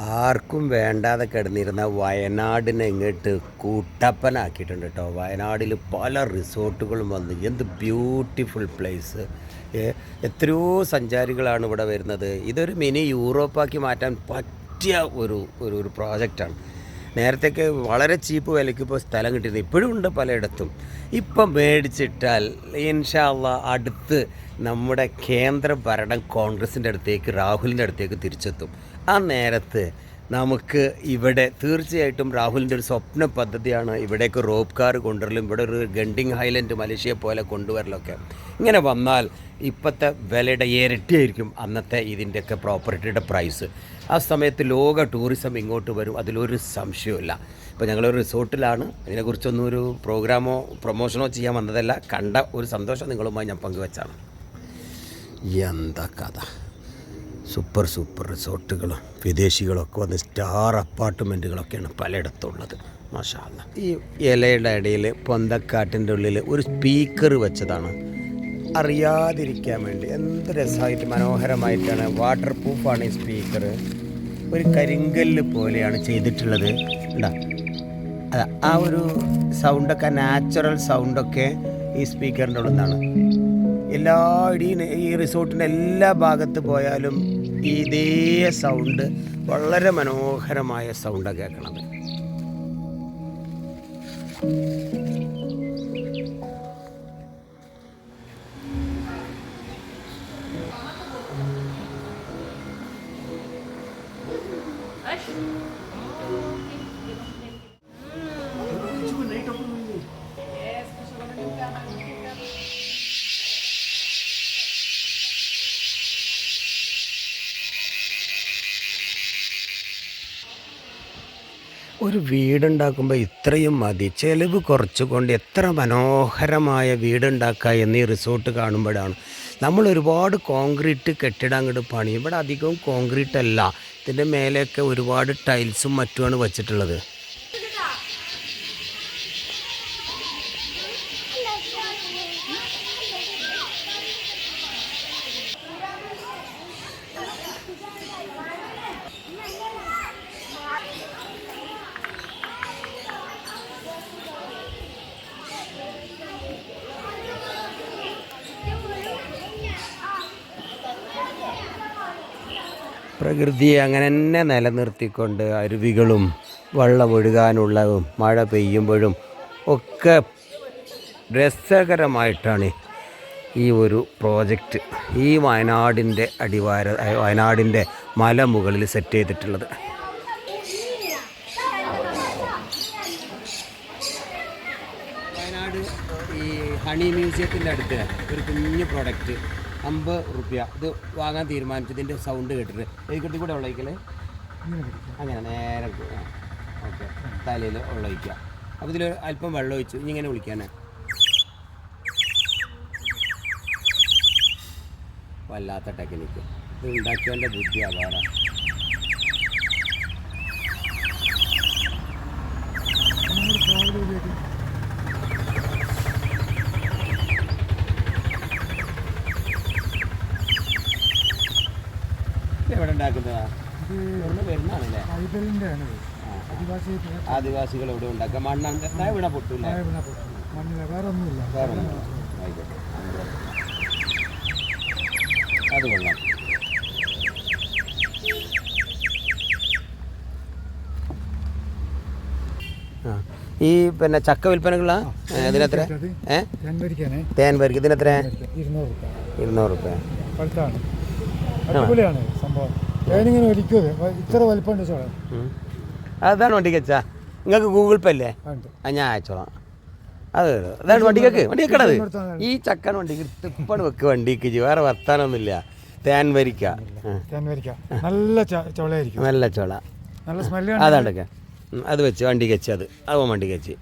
ആർക്കും വേണ്ടാതെ കിടന്നിരുന്ന വയനാടിനെ ഇങ്ങോട്ട് കൂട്ടപ്പനാക്കിയിട്ടുണ്ട് കേട്ടോ. വയനാടിൽ പല റിസോർട്ടുകളും വന്ന് എന്ത് ബ്യൂട്ടിഫുൾ പ്ലേസ് എത്രയോ സഞ്ചാരികളാണ് ഇവിടെ വരുന്നത്. ഇതൊരു മിനി യൂറോപ്പാക്കി മാറ്റാൻ പറ്റിയ ഒരു ഒരു പ്രോജക്റ്റാണ് നേരത്തേക്ക് വളരെ ചീപ്പ് വിലയ്ക്ക് ഇപ്പോൾ സ്ഥലം കിട്ടിയിരുന്നു. ഇപ്പോഴും ഉണ്ട് പലയിടത്തും. ഇപ്പം മേടിച്ചിട്ടാൽ ഇൻഷാല്ല അടുത്ത് നമ്മുടെ കേന്ദ്ര ഭരണം കോൺഗ്രസിന്റെ അടുത്തേക്ക് രാഹുലിന്റെ അടുത്തേക്ക് തിരിച്ചെത്തും. ആ നേരത്ത് നമുക്ക് ഇവിടെ തീർച്ചയായിട്ടും രാഹുലിന്റെ ഒരു സ്വപ്ന പദ്ധതിയാണ് ഇവിടേക്ക് റോപ്പ് കാർ കൊണ്ടുവരലും. ഇവിടെ ഒരു ഗണ്ടിങ് ഹൈലൻഡ് മലേഷ്യ പോലെ കൊണ്ടുവരലൊക്കെ. ഇങ്ങനെ വന്നാൽ ഇപ്പോഴത്തെ വിലയുടെ ഇരട്ടിയായിരിക്കും അന്നത്തെ ഇതിന്റെയൊക്കെ പ്രോപ്പർട്ടിയുടെ പ്രൈസ് ആ സമയത്ത് ലോക ടൂറിസം ഇങ്ങോട്ട് വരും അതിലൊരു സംശയമില്ല ഇപ്പോൾ ഞങ്ങളൊരു റിസോർട്ടിലാണ്. ഇതിനെക്കുറിച്ചൊന്നും ഒരു പ്രോഗ്രാമോ പ്രൊമോഷനോ ചെയ്യാൻ വന്നതല്ല. കണ്ട ഒരു സന്തോഷം നിങ്ങളുമായി ഞാൻ പങ്കുവച്ചാണ്. എന്താ കഥ? സൂപ്പർ സൂപ്പർ റിസോർട്ടുകളും വിദേശികളൊക്കെ വന്ന് സ്റ്റാർ അപ്പാർട്ട്മെന്റുകളൊക്കെയാണ് പലയിടത്തുള്ളത്. മാഷാല്ല ഈ ഇലയുടെ ഇടയിൽ പൊന്തക്കാട്ടിന്റെ ഉള്ളിൽ ഒരു സ്പീക്കർ വെച്ചതാണ്. അറിയാതിരിക്കാൻ വേണ്ടി എന്ത് രസമായിട്ട് മനോഹരമായിട്ടാണ് വാട്ടർ പ്രൂഫാണ് ഈ സ്പീക്കർ. ഒരു കരിങ്കല്ല് പോലെയാണ് ചെയ്തിട്ടുള്ളത്. ഉണ്ടാ അതാ ആ ഒരു സൗണ്ടൊക്കെ നാച്ചുറൽ സൗണ്ടൊക്കെ ഈ സ്പീക്കറിന്റെ ഉള്ളിൽ നിന്നാണ്. എല്ലാ ഇടീ ഈ റിസോർട്ടിന്റെ എല്ലാ ഭാഗത്ത് പോയാലും ഇതേ സൗണ്ട് വളരെ മനോഹരമായ സൗണ്ടാണ് കേൾക്കണത് ഒരു വീടുണ്ടാക്കുമ്പോൾ ഇത്രയും മതി. ചെലവ് കുറച്ചുകൊണ്ട് എത്ര മനോഹരമായ വീടുണ്ടാക്കുക ഈ റിസോർട്ട് കാണുമ്പോഴാണ്. നമ്മൾ ഒരുപാട് കോൺക്രീറ്റ് കെട്ടിടം അങ്ങോട്ട് പണിയും. ഇവിടെ അധികവും കോൺക്രീറ്റ് അല്ല ഇതിന്റെ മേലെയൊക്കെ ഒരുപാട് ടൈൽസും മറ്റുമാണ് വച്ചിട്ടുള്ളത്. പ്രകൃതിയെ അങ്ങനെ തന്നെ നിലനിർത്തിക്കൊണ്ട് അരുവികളും വെള്ളമൊഴുകാനുള്ളതും മഴ പെയ്യുമ്പോഴും ഒക്കെ രസകരമായിട്ടാണ് ഈ ഒരു പ്രോജക്റ്റ് ഈ വയനാടിന്റെ അടിവാര വയനാടിന്റെ മലമുകളിൽ സെറ്റ് ചെയ്തിട്ടുള്ളത്. വയനാട് ഈ ഹണി മ്യൂസിയത്തിന്റെ അടുത്ത് ഒരു കുഞ്ഞു പ്രോഡക്റ്റ് അമ്പത് റുപ്യ. ഇത് വാങ്ങാൻ തീരുമാനിച്ചു. ഇതിന്റെ സൗണ്ട് കേട്ടിട്ട്. ഇതിൽ കൂടെ ഉള്ളയിക്കൽ അങ്ങനെ നേരെ ഓക്കെ. തലയിൽ ഉള്ളയിക്കുക അപ്പോൾ ഇതിൽ അല്പം വെള്ളം ഒഴിച്ചു. ഇനി ഇങ്ങനെ വിളിക്കാനേ വല്ലാത്ത ടെക്നിക്ക് ഇത് ഉണ്ടാക്കിയവന്റെ ബുദ്ധി അപാര. എവിടെ ഉണ്ടാക്കുന്നതാ? വരുന്നതാണല്ലേ? ആദിവാസികൾ ഇവിടെ ഉണ്ടാക്കുക. മണ്ണ ഇവിടെ പൊട്ടില്ല? വേറെ ഒന്നുമില്ല വേറെ ഒന്നും ആയിക്കോട്ടെ. അത് കൊള്ളാം. ഈ പിന്നെ ചക്ക വിൽപ്പനകളാ ഇതിനെത്ര? ഏ? തേൻ പരിക്ക്. ഇതിനെത്ര? ഇരുന്നൂറ് റുപ്യ അടിപൊളിയാണ് സംഭവം. ഞാനിങ്ങനെ ഒലിക്കും ഇത്ര വലിപ്പമുണ്ട് ഉണ്ട് ഉം. അതാണ് വണ്ടിക്ക് വെച്ചാ? നിങ്ങൾക്ക് ഗൂഗിൾ പേ അല്ലേ ആ ഞാൻ അയച്ചോളാം. അത് അതാണ് വണ്ടി വെക്കണത് ഈ ചക്കൻ വണ്ടിക്ക് ഇപ്പാണ് വെക്ക് വണ്ടിക്ക്. വേറെ വർത്താനൊന്നുമില്ല. തേൻ വരിക്ക. തേൻ വരിക്ക. നല്ല ചോളയായിരിക്കും. നല്ല ചോള. നല്ല സ്മെല്ല് അതാണ് അത് വെച്ച് വണ്ടിക്ക് വെച്ച് അത്. അത് വണ്ടിക്ക് വെച്ച്.